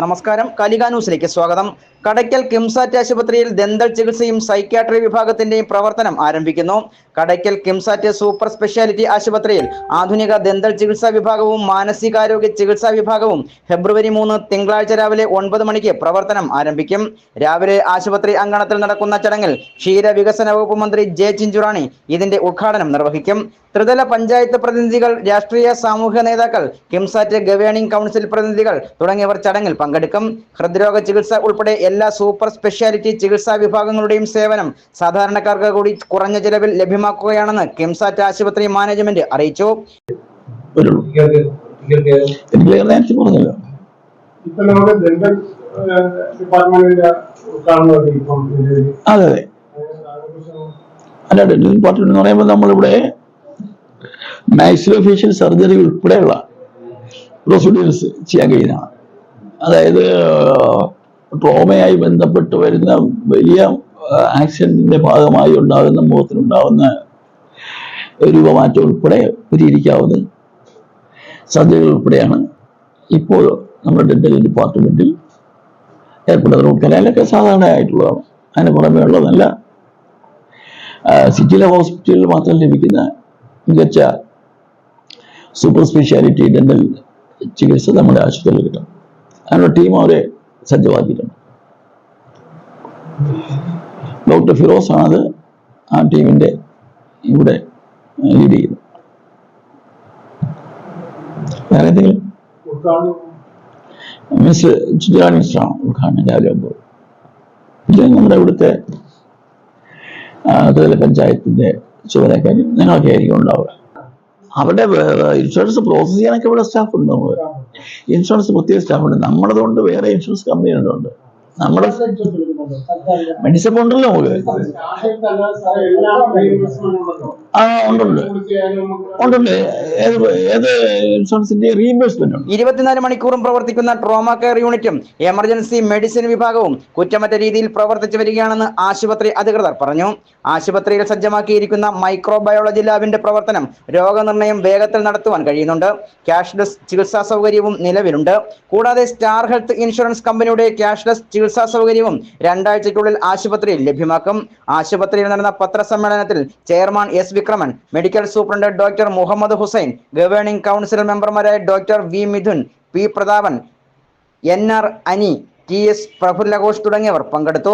നമസ്കാരം. കലിക ന്യൂസിലേക്ക് സ്വാഗതം. കടയ്ക്കൽ കിംസാറ്റ് ആശുപത്രിയിൽ ദന്തൽ ചികിത്സയും സൈക്യാട്രി വിഭാഗത്തിന്റെയും പ്രവർത്തനം ആരംഭിക്കുന്നു. കടയ്ക്കൽ കിംസാറ്റ് സൂപ്പർ സ്പെഷ്യാലിറ്റി ആശുപത്രിയിൽ ആധുനിക ദന്തൽ ചികിത്സാ വിഭാഗവും മാനസികാരോഗ്യ ചികിത്സാ വിഭാഗവും ഫെബ്രുവരി മൂന്ന് തിങ്കളാഴ്ച രാവിലെ ഒൻപത് മണിക്ക് പ്രവർത്തനം ആരംഭിക്കും. രാവിലെ ആശുപത്രി അങ്കണത്തിൽ നടക്കുന്ന ചടങ്ങിൽ ക്ഷീരവികസന വകുപ്പ് മന്ത്രി ജെ ചിഞ്ചുറാണി ഇതിന്റെ ഉദ്ഘാടനം നിർവഹിക്കും. ത്രിതല പഞ്ചായത്ത് പ്രതിനിധികൾ രാഷ്ട്രീയ സാമൂഹിക നേതാക്കൾ കിംസാറ്റ് ഗവേണിംഗ് കൗൺസിൽ പ്രതിനിധികൾ തുടങ്ങിയവർ ചടങ്ങിൽ പങ്കെടുക്കും. ഹൃദ്രോഗ ചികിത്സ ഉൾപ്പെടെ എല്ലാ സൂപ്പർ സ്പെഷ്യാലിറ്റി ചികിത്സാ വിഭാഗങ്ങളുടെയും സേവനം സാധാരണക്കാർക്ക് കൂടി കുറഞ്ഞ ചിലവിൽ ലഭ്യമാക്കുകയാണെന്ന് കിംസാറ്റ് ആശുപത്രി മാനേജ്മെന്റ് അറിയിച്ചു. അതെ അതെ. അല്ല ഡെന്റൽ ഡിപ്പാർട്ട്മെന്റ് എന്ന് പറയുമ്പോൾ നമ്മളിവിടെ മാക്സിലോ ഫേഷ്യൽ സർജറി ഉൾപ്പെടെയുള്ള പ്രൊസീഡിയേഴ്സ് ചെയ്യാൻ കഴിയുന്നതാണ്. അതായത് ട്രോമയായി ബന്ധപ്പെട്ട് വരുന്ന വലിയ ആക്സിഡന്റിന്റെ ഭാഗമായി ഉണ്ടാകുന്ന മുഖത്തിനുണ്ടാകുന്ന രൂപമാറ്റം ഉൾപ്പെടെ പരിഹരിക്കാവുന്ന സർജറികൾ ഉൾപ്പെടെയാണ് ഇപ്പോൾ നമ്മുടെ ഡെന്റൽ ഡിപ്പാർട്ട്മെന്റിൽ ഏർപ്പെടുന്ന കലയിലൊക്കെ സാധാരണയായിട്ടുള്ളതാണ്. അതിന് പുറമേ ആ, സിറ്റിയിലെ ഹോസ്പിറ്റലിൽ മാത്രം ലഭിക്കുന്ന മികച്ച സൂപ്പർ സ്പെഷ്യാലിറ്റി ഡെന്റൽ ചികിത്സ നമ്മുടെ ആശുപത്രിയിൽ കിട്ടും. അതിനുള്ള ടീം അവരെ സജ്ജമാക്കിയിട്ടുണ്ട്. ഡോക്ടർ ഫിറോസ് ആണത് ആ ടീമിന്റെ ഇവിടെ ലീഡ് ചെയ്യുന്നത്. വേറെ എന്തെങ്കിലും? മിസ് ചുറ്റാണി മിസ്റ്ററാണ് ഉദ്ഘാടനം രാവിലെ ഒമ്പത് ഇത് നമ്മുടെ ഇവിടുത്തെ ആ, പഞ്ചായത്തിന്റെ ചുമതലക്കാരി ഞങ്ങളൊക്കെ ആയിരിക്കും ഉണ്ടാവുക. അവിടെ ഇൻഷുറൻസ് പ്രോസസ് ചെയ്യാനൊക്കെ ഇവിടെ സ്റ്റാഫ് ഉണ്ട് നമ്മൾ ഇൻഷുറൻസ് പ്രത്യേക സ്റ്റാഫ് ഉണ്ട്. നമ്മളതുകൊണ്ട് വേറെ ഇൻഷുറൻസ് കമ്പനികളുണ്ട് നമ്മുടെ മെഡിസപ്പ് ഉണ്ടല്ലോ നമുക്ക് ഇരുപത്തിനാല് മണിക്കൂറും പ്രവർത്തിക്കുന്ന ട്രോമ കെയർ യൂണിറ്റും എമർജൻസി മെഡിസിൻ വിഭാഗവും കുറ്റമറ്റ രീതിയിൽ പ്രവർത്തിച്ചു വരികയാണെന്ന് ആശുപത്രി അധികൃതർ പറഞ്ഞു. ആശുപത്രിയിൽ സജ്ജമാക്കിയിരിക്കുന്ന മൈക്രോബയോളജി ലാബിന്റെ പ്രവർത്തനം രോഗനിർണയം വേഗത്തിൽ നടത്തുവാൻ കഴിയുന്നുണ്ട്. ക്യാഷ്ലെസ് ചികിത്സാ സൗകര്യവും നിലവിലുണ്ട്. കൂടാതെ സ്റ്റാർ ഹെൽത്ത് ഇൻഷുറൻസ് കമ്പനിയുടെ ക്യാഷ്ലെസ് ചികിത്സാ സൗകര്യവും രണ്ടാഴ്ചയ്ക്കുള്ളിൽ ആശുപത്രിയിൽ ലഭ്യമാക്കും. ആശുപത്രിയിൽ നടന്ന പത്രസമ്മേളനത്തിൽ chairman S Vikraman medical superintendent doctor Muhammad Hussain governing council മെമ്പർമാരായ doctor V Mithun P Prathapan N R Ani T S Prafullaghosh തുടങ്ങിയവർ പങ്കെടുത്തു.